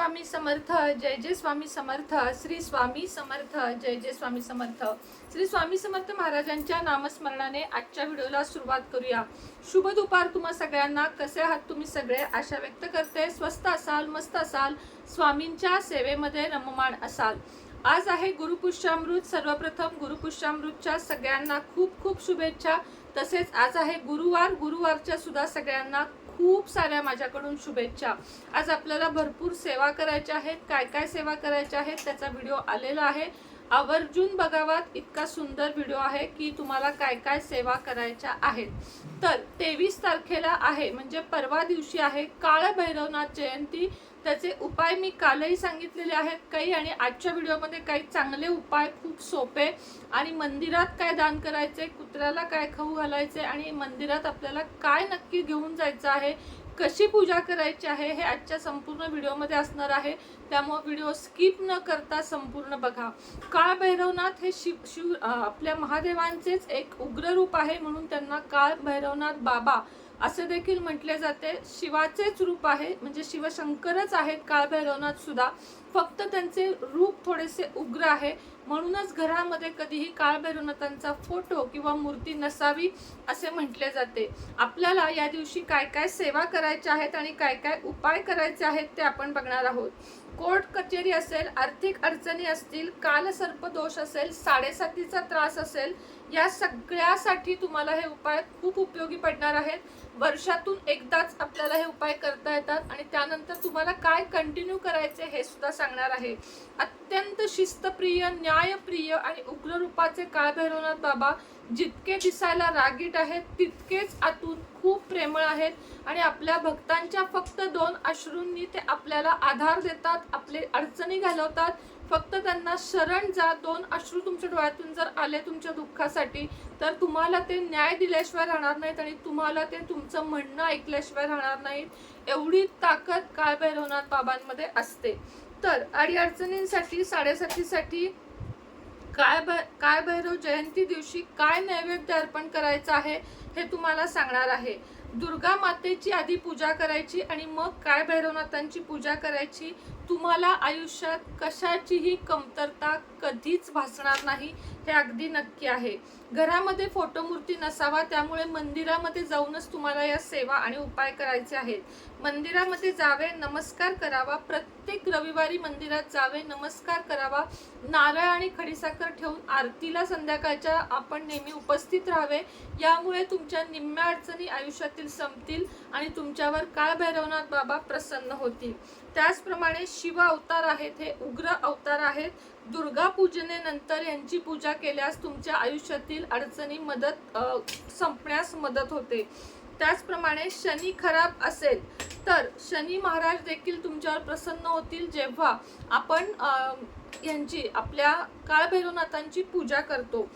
स्वामी समर्थ जय जय स्वामी समर्थ श्री स्वामी समर्थ जय जय स्वामी समर्थ. श्री स्वामी समर्थ महाराजांच्या नामस्मरणाने आजच्या व्हिडिओला सुरुवात करूया. शुभ दुपार तुम्हा सगळ्यांना. कसे आहात तुम्ही सगळे? आशा व्यक्त करते. स्वस्त असाल मस्त असाल स्वामींच्या सेवेमध्ये रममाण असाल. आज आहे गुरुपुष्यामृत. सर्वप्रथम गुरुपुष्यामृतच्या सगळ्यांना खूप खूप शुभेच्छा. तसेच आज आहे गुरुवार. गुरुवारच्या सुद्धा सगळ्यांना खूप साऱ्या माझ्याकडून शुभेच्छा. आज आपल्याला भरपूर सेवा करायच्या आहेत. काय काय सेवा करायच्या आहेत त्याचा व्हिडिओ आलेला आहे. आवर्जून बघावात. इतका सुंदर व्हिडिओ आहे की तुम्हाला काय काय सेवा करायच्या आहेत. तर तेवीस तारखेला आहे म्हणजे परवा दिवशी आहे काळभैरवनाथ जयंती. त्याचे उपाय मी कालही सांगितलेले आहेत. काही आणि आजच्या व्हिडिओमध्ये काही चांगले उपाय खूप सोपे. आणि मंदिरात काय दान करायचे कुत्र्याला काय खाऊ घालायचे आणि मंदिरात आपल्याला काय नक्की घेऊन जायचं आहे कशी पूजा करायची आहे हे आजच्या संपूर्ण व्हिडिओमध्ये असणार आहे. त्यामुळे व्हिडिओ स्किप न करता संपूर्ण बघा. काळ भैरवनाथ हे शिव शिव आपल्या महादेवांचेच एक उग्र रूप आहे म्हणून त्यांना काळ भैरवनाथ बाबा असे देखील म्हटले जाते. शिवाचेच रूप आहे म्हणजे शिवशंकरच आहेत काळभैरवनाथ सुद्धा. फक्त त्यांचे रूप थोडेसे उग्र आहे. म्हणूनच घरामध्ये कधीही काळभैरवनाथांचा फोटो किंवा मूर्ती नसावी असे म्हटले जाते. आपल्याला या दिवशी काय काय सेवा करायच्या आहेत आणि काय काय उपाय करायचे आहेत ते आपण बघणार आहोत. कोर्ट कचेरी असेल आर्थिक अडचणी असतील कालसर्प दोष असेल साडेसातीचा त्रास असेल या सगळ्यासाठी तुम्हाला हे उपाय खूप उपयोगी पडणार आहेत. वर्षातून एकदाच आपल्याला हे उपाय करता येतात आणि त्यानंतर तुम्हाला काय कंटिन्यू करायचे हे सुद्धा सांगणार आहे. अत्यंत शिस्तप्रिय न्यायप्रिय आणि उग्र रूपाचे काळभैरवनाथ बाबा. जितके दिसायला रागीट आहेत तितकेच आतून खूप प्रेमळ आहेत. आणि आपल्या भक्तांच्या फक्त दोन अश्रूंनी ते आपल्याला आधार देतात आपले अडचणी घालवतात. फक्त त्यांना शरण जा. दोन अश्रू तुमच्या डोळ्यातून जर आले तुमच्या दुःखासाठी तर तुम्हाला ते न्याय दिल्याशिवाय राहणार नाहीत आणि तुम्हाला ते तुमचं म्हणणं ऐकल्याशिवाय राहणार नाहीत. एवढी ताकद काळभैरवनाथ बाबांमध्ये असते. तर अडीअडचणींसाठी साडेसातीसाठी काय भ काय भैरव जयंती दिवशी काय नैवेद्य अर्पण करायचं आहे हे तुम्हाला सांगणार आहे. दुर्गा मातेची आधी पूजा करायची आणि मग काय भैरवनाथांची पूजा करायची तुम्हाला आयुष्यात कशाचीही कमतरता कधीच भासणार नाही हे अगदी नक्की आहे. घरामध्ये फोटोमूर्ती नसावा त्यामुळे मंदिरामध्ये जाऊनच तुम्हाला या सेवा आणि उपाय करायचे आहेत. मंदिरामध्ये जावे नमस्कार करावा प्रत्येक रविवारी मंदिरात जावे नमस्कार करावा नारळ आणि खडीसाखर ठेवून आरतीला संध्याकाळच्या आपण नेहमी उपस्थित राहावे यामुळे तुमच्या निम्म्या अडचणी आयुष्यातील संपतील आणि तुमच्यावर काळ भैरवनाथ बाबा प्रसन्न होतील. त्याचप्रमाणे शिव अवतार आहेत हे उग्र अवतार आहेत. दुर्गा पूजनेनंतर यांची पूजा केल्यास तुमच्या आयुष्यातील अडचणी मदत संपण्यास मदत होते. त्याचप्रमाणे शनी खराब असेल तर शनी महाराज देखील तुमच्यावर प्रसन्न होतील जेव्हा आपण यांची आपल्या काळभैरवनाथांची पूजा करतो.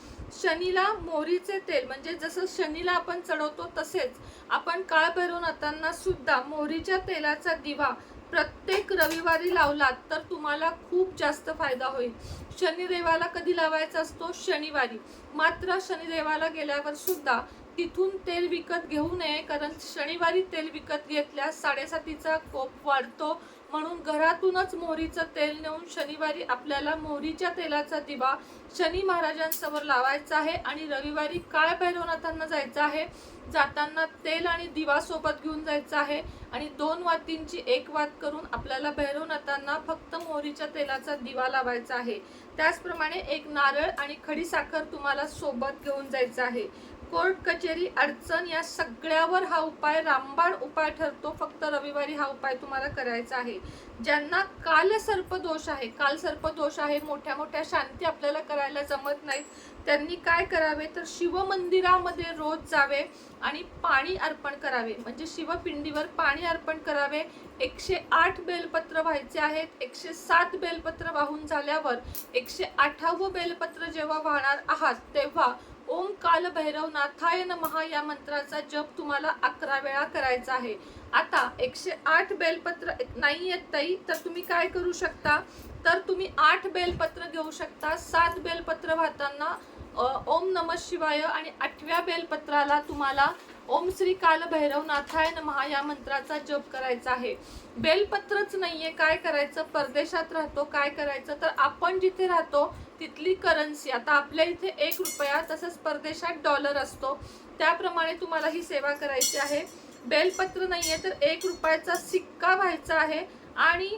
शनीला मोहरीचे तेल म्हणजे जसं शनीला आपण चढवतो तसेच आपण काळभैरवनाथांना सुद्धा मोहरीच्या तेलाचा दिवा प्रत्येक रविवारी लावलात तर तुम्हाला खूप जास्त फायदा होईल. शनिदेवाला कधी लावायचा असतो? शनिवारी. मात्र शनिदेवाला गेल्यावर सुद्धा तिथून तेल विकत घेऊ नये कारण शनिवारी तेल विकत घेतल्यास साडेसातीचा कोप वाढतो. म्हणून घरातूनच मोहरीचं तेल नेऊन शनिवारी आपल्याला मोहरीच्या तेलाचा दिवा शनी महाराजांसमोर लावायचा आहे आणि रविवारी काळ भैरवनाथांना जायचं आहे. जाताना तेल आणि दिवा सोबत घेऊन जायचं आहे आणि दोन वातींची एक वात करून आपल्याला भैरवनाथांना फक्त मोहरीच्या तेलाचा दिवा लावायचा आहे. त्याचप्रमाणे एक नारळ आणि खडीसाखर तुम्हाला सोबत घेऊन जायचं आहे. कोर्ट कचेरी अडचण या सगळ्यावर हा उपाय रामबाण उपाय ठरतो. फक्त रविवारी हा उपाय तुम्हाला करायचा आहे. ज्यांना कालसर्प दोष आहे कालसर्प दोष आहे मोठ्या मोठ्या शांती आपल्याला करायला जमत नाहीत त्यांनी काय करावे? तर शिवमंदिरामध्ये रोज जावे आणि पाणी अर्पण करावे. म्हणजे शिवपिंडीवर पाणी अर्पण करावे. एकशे आठ बेलपत्र व्हायचे आहेत. एकशे सात बेलपत्र वाहून झाल्यावर एकशे आठावं बेलपत्र जेव्हा वाहणार आहात तेव्हा ओम काल भैरवनाथाय नमः या मंत्राचा जप तुम्हाला अकरा वेळा करायचा आहे. आता एकशे आठ बेलपत्र नाही येत ताई तर तुम्ही काय करू शकता? तर तुम्ही आठ बेलपत्र घेऊ शकता. सात बेलपत्र वाहताना ओम नम शिवाय आणि आठव्या बेलपत्राला तुम्हाला ओम श्री काल भैरवनाथाय नमः या मंत्राचा जप करायचा आहे. बेलपत्रच नाहीये काय करायचं? परदेशात राहतो काय करायचं? तर आपण जिथे राहतो तिथली करन्सी आता आपल्या इथे एक रुपया तसंच परदेशात डॉलर असतो. त्याप्रमाणे तुम्हाला ही सेवा करायची आहे. बेलपत्र नाहीये तर एक रुपयाचा सिक्का व्हायचा आहे आणि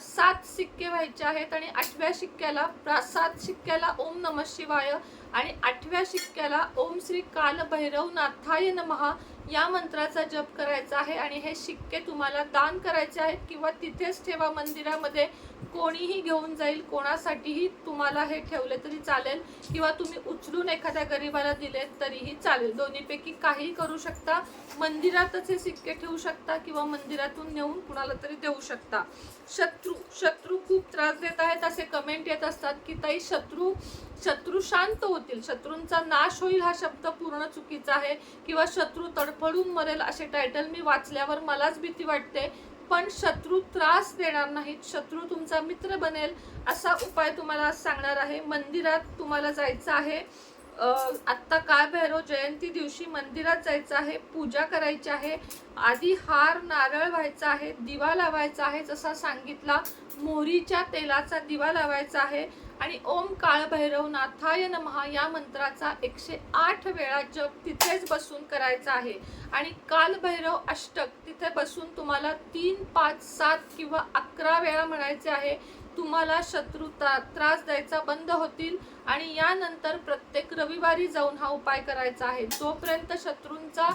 सात सिक्के व्हायचे आहेत आणि आठव्या शिक्क्याला सात शिक्क्याला ओम नम शिवाय आणि आठव्या शिक्क्याला ओम श्री कालभैरवनाथाय नमहा या मंत्राचा जप करायचा आहे आणि हे शिक्के तुम्हाला दान करायचे आहेत किंवा तिथेच ठेवा मंदिरामध्ये कोणीही घेऊन जाईल कोणासाठीही तुम्हाला हे ठेवले तरी चालेल. किंवा तुम्ही उचलून एखाद्या गरीबाला दिले तरीही चालेल. दोन्हीपैकी काही करू शकता. मंदिरातच हे सिक्के ठेवू शकता किंवा मंदिरातून नेऊन कुणाला तरी देऊ शकता. शत्रू शत्रू खूप त्रास देत आहेत असे कमेंट येत असतात की ताई शत्रू शत्रू शांत होतील. शत्रूंचा नाश होईल हा शब्द पूर्ण चुकीचा आहे किंवा शत्रू तडफडून मरेल असे टायटल मी वाचल्यावर मलाच भीती वाटते. पण शत्रू त्रास देणार नाहीत. शत्रू तुमचा मित्र बनेल असा उपाय तुम्हाला आज सांगणार आहे. मंदिरात तुम्हाला जायचं आहे. आत्ता काय भैरव जयंती दिवशी मंदिरात जायचं आहे. पूजा करायची आहे. आधी हार नारळ व्हायचा आहे. दिवा लावायचा आहे. जसा सांगितला मोहरीच्या तेलाचा दिवा लावायचा आहे. आणि ओम काळ भैरवनाथाय नमहा या मंत्राचा एकशे आठ वेळा जप तिथेच बसून करायचा आहे. आणि काल भैरव अष्टक तिथे बसून तुम्हाला तीन पाच सात किंवा अकरा वेळा म्हणायचे आहे. तुम्हाला शत्रू ता- त्रास द्यायचा बंद होतील आणि यानंतर प्रत्येक रविवारी जाऊन हा उपाय करायचा आहे. जोपर्यंत शत्रूंचा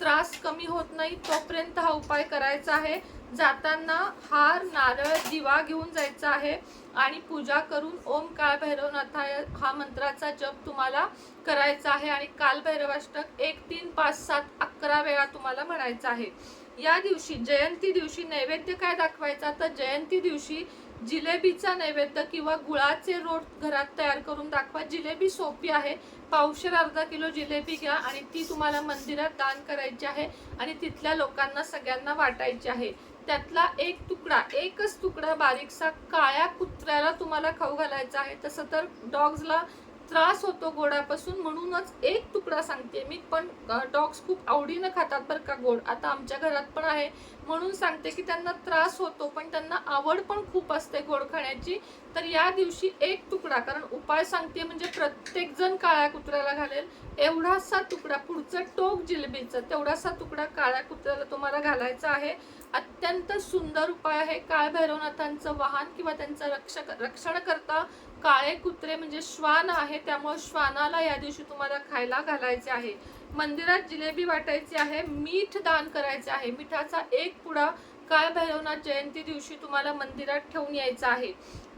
त्रास कमी होत नाही तोपर्यंत हा उपाय करायचा आहे. जाताना हार नारळ दिवा घेऊन जायचा आहे आणि पूजा करून ओम काळ भैरवनाथाय हा मंत्राचा जप तुम्हाला करायचा आहे आणि काल भैरवाष्टक एक तीन पाच सात अकरा वेळा तुम्हाला म्हणायचा आहे. या दिवशी जयंती दिवशी नैवेद्य काय दाखवायचा? तर जयंती दिवशी जिलेबीचा नैवेद्य किंवा गुळाचे रोट घरात तयार करून दाखवा. जिलेबी सोपी आहे. पावशेर अर्धा किलो जिलेबी घ्या आणि ती तुम्हाला मंदिरात दान करायची आहे आणि तिथल्या लोकांना सगळ्यांना वाटायची आहे. त्यातला एक तुकडा एकच तुकडा बारीकसा काळ्या कुत्र्याला तुम्हाला खाऊ घालायचा आहे. तसं तर डॉग्सला त्रास होतो गोडापासून म्हणूनच एक तुकडा सांगते मी पण डॉग्स खूप आवडीनं खातात बरं का गोड. आता आमच्या घरात पण आहे. म्हणून सांगते की त्यांना त्रास होतो पण त्यांना आवड पण खूप असते गोड खाण्याची. तर या दिवशी एक तुकडा कारण उपाय सांगते म्हणजे प्रत्येक जण काळ्या कुत्र्याला घालेल. एवढासा तुकडा पुढचं टोक जिलेबीचं तेवढासा तुकडा काळ्या कुत्र्याला तुम्हाला घालायचा आहे. अत्यंत सुंदर उपाय आहे. काळ भैरवनाथांचं वाहन किंवा त्यांचं रक्षक रक्षण करता काळे कुत्रे म्हणजे श्वान आहे. त्यामुळे श्वानाला या दिवशी तुम्हाला खायला घालायचे आहे. मंदिरात जिलेबी वाटायची आहे. मीठ दान करायचे आहे. मिठाचा एक पुडा काळ भैरवनाथ जयंती दिवशी तुम्हाला मंदिरात ठेवून यायचा आहे.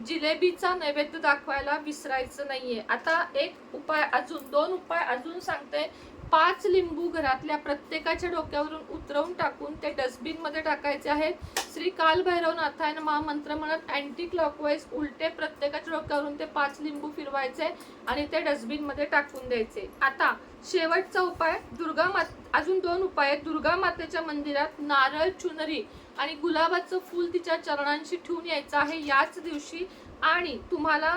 जिलेबीचा नैवेद्य दाखवायला विसरायचं नाहीये. आता एक उपाय अजून दोन उपाय अजून सांगते. पाच लिंबू घरातल्या प्रत्येकाच्या डोक्यावरून उतरवून टाकून ते डस्टबिनमध्ये टाकायचे आहेत. श्री काल भैरवनाथाय महामंत्र म्हणत अँटी क्लॉकवाईज उलटे प्रत्येकाच्या डोक्यावरून ते पाच लिंबू फिरवायचे आणि ते डस्टबिनमध्ये टाकून द्यायचे. आता शेवटचा उपाय दुर्गा मात अजून दोन उपाय आहेत. दुर्गा मातेच्या मंदिरात नारळ चुनरी आणि गुलाबाचं फूल तिच्या चरणांशी ठेवून यायचं आहे. याच दिवशी आणि तुम्हाला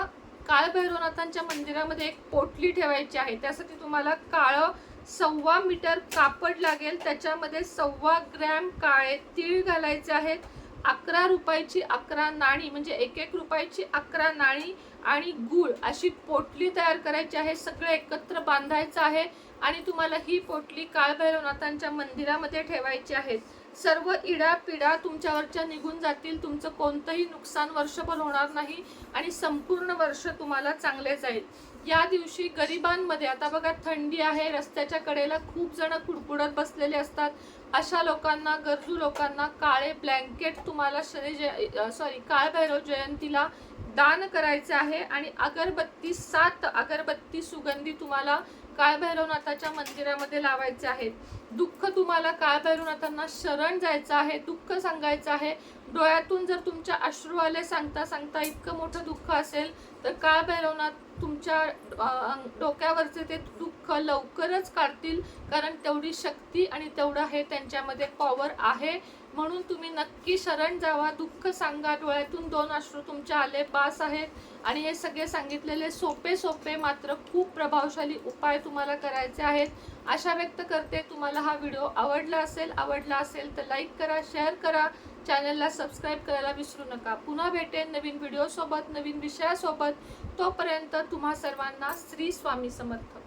कालभैरवनाथांच्या मंदिरामध्ये एक पोटली ठेवायची आहे. त्यासाठी तुम्हाला काळं सव्वा मीटर कापड लागेल त्याच्यामध्ये सव्वा ग्रॅम काळे तीळ घालायचे आहेत. अकरा रुपयाची अकरा नाणी म्हणजे एक एक रुपयाची अकरा नाणी आणि गुळ अशी पोटली तयार करायची आहे. सगळं एकत्र बांधायचं आहे आणि तुम्हाला ही पोटली काळभैरवनाथांच्या मंदिरामध्ये ठेवायची आहे. सर्व इडा पिडा तुमच्यावरच्या निघून जातील. तुमचं कोणतंही नुकसान वर्षभर होणार नाही आणि संपूर्ण वर्ष तुम्हाला चांगले जाईल. या दिवशी गरिबांमध्ये आता बघा थंडी आहे रस्त्याच्या कडेला खूप जण कुडकुडत बसलेले असतात. अशा लोकांना गरजू लोकांना काळे ब्लँकेट तुम्हाला शनी जय सॉरी काळभैरव जयंतीला दान करायचे आहे. आणि अगरबत्ती सात अगरबत्ती सुगंधी तुम्हाला काळभैरवनाथाच्या मंदिरामध्ये लावायचे आहेत? दुःख तुम्हाला काळ भैरवनाथांना शरण जायचं आहे दुःख सांगायचं आहे? डोळ्यातून जर तुमच्या अश्रू आले सांगता सांगता इतकं मोठं दुःख असेल तर काळभैरवनाथ तुमच्या डोक्यावरचे ते दुःख लवकरच काढतील? कारण तेवढी शक्ती आणि तेवढं हे त्यांच्यामध्ये पॉवर आहे. म्हणून तुम्ही नक्की शरण जावा. दुःख सांगा. डोळ्यातून दोन अश्रू तुमचे आले. बास आहेत. आणि हे सगळे सांगितलेले सोपे सोपे मात्र खूप प्रभावशाली उपाय तुम्हाला करायचे आहेत. आशा व्यक्त करते तुम्हाला हा व्हिडिओ आवडला असेल. आवडला असेल तर लाईक करा शेअर करा. चॅनलला सबस्क्राईब करायला विसरू नका. पुन्हा भेटेन नवीन व्हिडिओसोबत नवीन विषयासोबत. तोपर्यंत तुम्हा सर्वांना श्री स्वामी समर्थ.